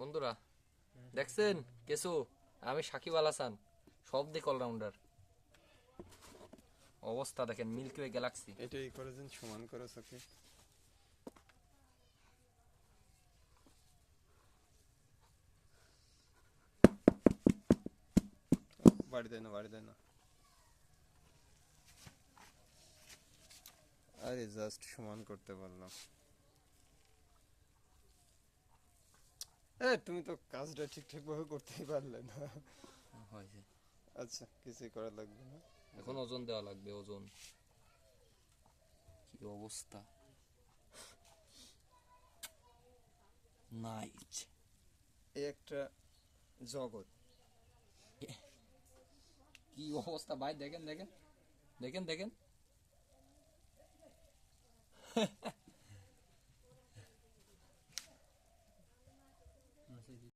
বন্ধুরা, দেখছেন? কেসু আমি সাকিব আল হাসান, সব দিক অলরাউন্ডার অবস্থা দেখেন, মিল্কি ওয়ে গ্যালাক্সি। এটাই করেছেন, সমান করে চোখে বাড়ি দেয় না, বাড়ি দেয় না। আরে জাস্ট সমান করতে পারলাম। এ তুমি তো কাজটা ঠিকঠাক ভাবে করতেই পারলে না। হয়েছে আচ্ছা কিছুই করা লাগবে না। এখন ওজন দেওয়া লাগবে ওজন। কি অবস্থা? নাইস এই একটা জগৎ। কি অবস্থা? ভাই দেখেন দেখেন। দেখেন দেখেন। последний